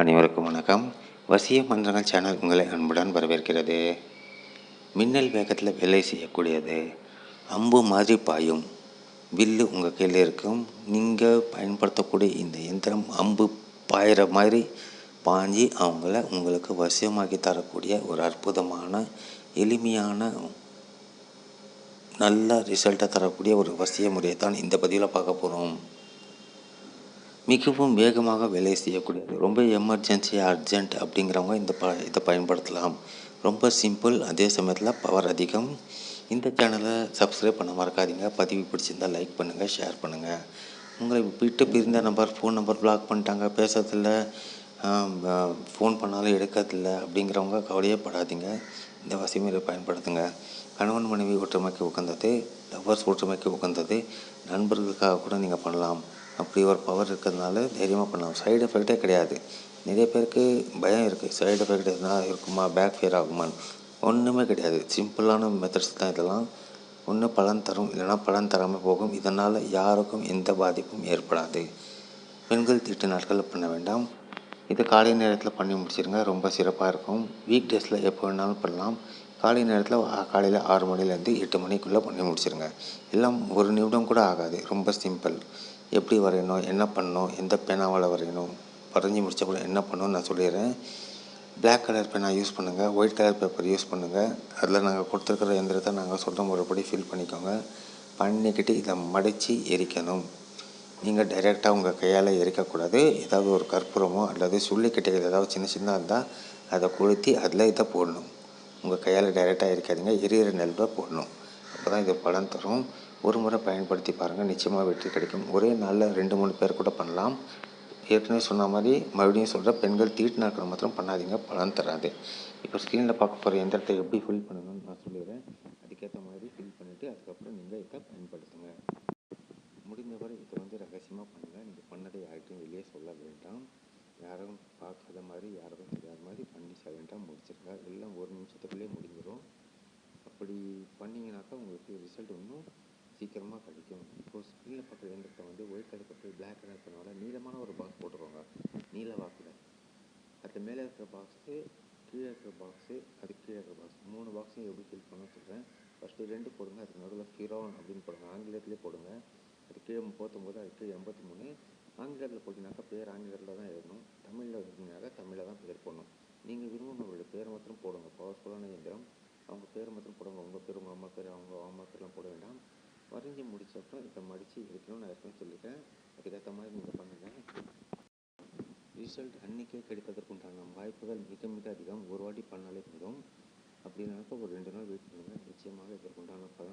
அனைவருக்கும் வணக்கம். வசிய மந்திரங்கள் சேனல் உங்களை அன்புடன் வரவேற்கிறது. மின்னல் வேகத்தில் வேலை செய்யக்கூடியது. அம்பு மாதிரி பாயும். வில்லு உங்கள் கையில் இருக்கும். நீங்கள் பயன்படுத்தக்கூடிய இந்த இயந்திரம் அம்பு பாயிற மாதிரி பாஞ்சி அவங்கள உங்களுக்கு வசியமாக்கி தரக்கூடிய ஒரு அற்புதமான எளிமையான நல்ல ரிசல்ட்டை தரக்கூடிய ஒரு வசிய முறையை தான் இந்த பதிவில் பார்க்க போகிறோம் மிகவும் வேகமாக வேலை செய்யக்கூடியது. ரொம்ப எமர்ஜென்சி அர்ஜென்ட் அப்படிங்கிறவங்க இந்த ப இதை பயன்படுத்தலாம். ரொம்ப சிம்பிள் அதே சமயத்தில் பவர் அதிகம். இந்த சேனலை சப்ஸ்கிரைப் பண்ண மறக்காதீங்க. பதிவு பிடிச்சிருந்தால் லைக் பண்ணுங்கள் ஷேர் பண்ணுங்கள் உங்களை விட்டு பிரிந்த நம்பர் ஃபோன் நம்பர் பிளாக் பண்ணிட்டாங்க பேசுறதில்ல ஃபோன் பண்ணாலும் எடுக்கிறதில்ல அப்படிங்கிறவங்க கவலையே படாதீங்க இந்த வசிமுறை பயன்படுத்துங்க. கணவன் மனைவி ஒற்றுமைக்கு உகந்தது லவ்வர்ஸ் ஒற்றுமைக்கு உகந்தது நண்பர்களுக்காக கூட நீங்கள் பண்ணலாம். அப்படி ஒரு பவர் இருக்கிறதுனால தைரியமாக பண்ணலாம். சைடு எஃபெக்டே கிடையாது. நிறைய பேருக்கு பயம் இருக்குது சைடு எஃபெக்ட் எதுனா இருக்குமா? பேக் ஃபேர் ஆகுமான்னு. ஒன்றுமே கிடையாது. சிம்பிளான மெத்தட்ஸ் தான் இதெல்லாம். ஒன்று பலன் தரும். இல்லைனா பலன் தராமல் போகும். இதனால் யாருக்கும் எந்த பாதிப்பும் ஏற்படாது. பெண்கள் தீட்டு நாட்களில் பண்ண வேண்டாம். இது காலை நேரத்தில் பண்ணி முடிச்சிருங்க. ரொம்ப சிறப்பாக இருக்கும். வீக் டேஸில் எப்போ வேணாலும் பண்ணலாம். காலை நேரத்தில் காலையில் ஆறு மணிலேருந்து எட்டு மணிக்குள்ளே பண்ணி முடிச்சிருங்க. எல்லாம் ஒரு நிமிடம் கூட ஆகாது. ரொம்ப சிம்பிள் எப்படி வரையணும் என்ன பண்ணணும் எந்த பேனாவால் வரையணும் வரைஞ்சி முடித்த கூட என்ன பண்ணணும்னு நான் சொல்லிடுறேன். பிளாக் கலர் பேனா யூஸ் பண்ணுங்கள் ஒயிட் கலர் பேப்பர் யூஸ் பண்ணுங்கள் அதில் நாங்கள் கொடுத்துருக்குற எந்திரத்தை நாங்கள் சொல்கிற முறைப்படி ஃபில் பண்ணிக்கோங்க. பண்ணிக்கிட்டு இதை மடித்து எரிக்கணும். நீங்கள் டைரெக்டாக உங்கள் கையால் எரிக்கக்கூடாது. ஏதாவது ஒரு கற்பூரமோ அல்லது சுள்ளிக்கிட்டைகள் ஏதாவது சின்ன சின்ன இருந்தால் அதை கொளுத்தி அதில் இதை போடணும். உங்கள் கையால் டைரெக்டாக எரிக்காதீங்க எரியிற நெல்லை போடணும். அப்போ தான் இது பலன் தரும். ஒரு முறை பயன்படுத்தி பாருங்கள் நிச்சயமாக வெற்றி கிடைக்கும். ஒரே நாளில் ரெண்டு மூணு பேர் கூட பண்ணலாம். ஏற்கனவே சொன்ன மாதிரி மறுபடியும் சொல்கிற பெண்கள் தீட்டு நாட்கள் மாத்திரம் பண்ணாதீங்க பலன் தராது. இப்போ ஸ்க்ரீனில் பார்க்க போகிற எந்திரத்தை எப்படி ஃபில் பண்ணணும்னு நான் சொல்லிடுறேன். அதுக்கேற்ற மாதிரி ஃபில் பண்ணிவிட்டு அதுக்கப்புறம் நீங்கள் இதை பயன்படுத்துங்க. முடிந்தவரை இதை வந்து ரகசியமாக பண்ணுங்கள் நீங்கள் பண்ணதை யார்கிட்டையும் வெளியே சொல்ல வேண்டாம். யாரும் பார்க்காத மாதிரி யாருக்கும் தெரியாத மாதிரி பண்ணி சைலண்ட்டாக முடிச்சிருங்க. எல்லாம் ஒரு நிமிஷத்துக்குள்ளேயே முடிஞ்சிடும் அப்படி பண்ணிங்கனாக்கா உங்களுக்கு ரிசல்ட் இன்னும் சீக்கிரமாக கிடைக்கும். இப்போது ஸ்க்ரீனில் பார்க்குற இயந்திரத்தை வந்து ஒயிட் கலர் பற்றி பிளாக் கலர் பண்ணால நீளமான ஒரு பாக்ஸ் போட்டுருவாங்க. நீல வாக்கில் அது மேலே இருக்கிற பாக்ஸு கீழே இருக்கிற பாக்ஸு அது கீழே இருக்கிற பாக்ஸ் மூணு பாக்ஸையும் எப்படி ஃபில் பண்ணணும்னு சொல்கிறேன் ஃபஸ்ட்டு ரெண்டு போடுங்க அதுக்கு நடுவில் ஃபிரோன் அப்படின்னு போடுங்க ஆங்கிலத்திலே போடுங்க. அது கீழே முப்பத்தொம்போது அது கீழே எண்பத்தி மூணு. ஆங்கிலத்தில் போட்டிங்கனாக்கா பேர் ஆங்கிலத்தில் தான் எழுதணும். தமிழில் எழுதினாக்கா தமிழில் தான் பேர் போடணும். நீங்கள் விரும்பினவங்களுடைய பேர் மாத்திரம் போடுங்க. பவர்ஃபுல்லான இயந்திரம். அவங்க பேர் மாத்திரம் போடுங்க. உங்கள் பேர் உங்கள் அம்மா பேர் அவங்க அம்மா பேர்லாம் போட வேண்டாம். வரைஞ்சி முடித்த அப்புறம் இதை மடித்து எடுக்கணும்னு நான் ஏற்கனவே சொல்லிட்டேன். அதுக்கேற்ற மாதிரி நீங்கள் பண்ணுங்கள் ரிசல்ட் அன்றைக்கே கிடைப்பதற்குண்டான வாய்ப்புகள் மிக மிக அதிகம். ஒரு வாட்டி பண்ணாலே போதும். அப்படின்னாக்கா ஒரு ரெண்டு நாள் வெயிட் பண்ணுங்கள் நிச்சயமாக இதற்குண்டான பலன்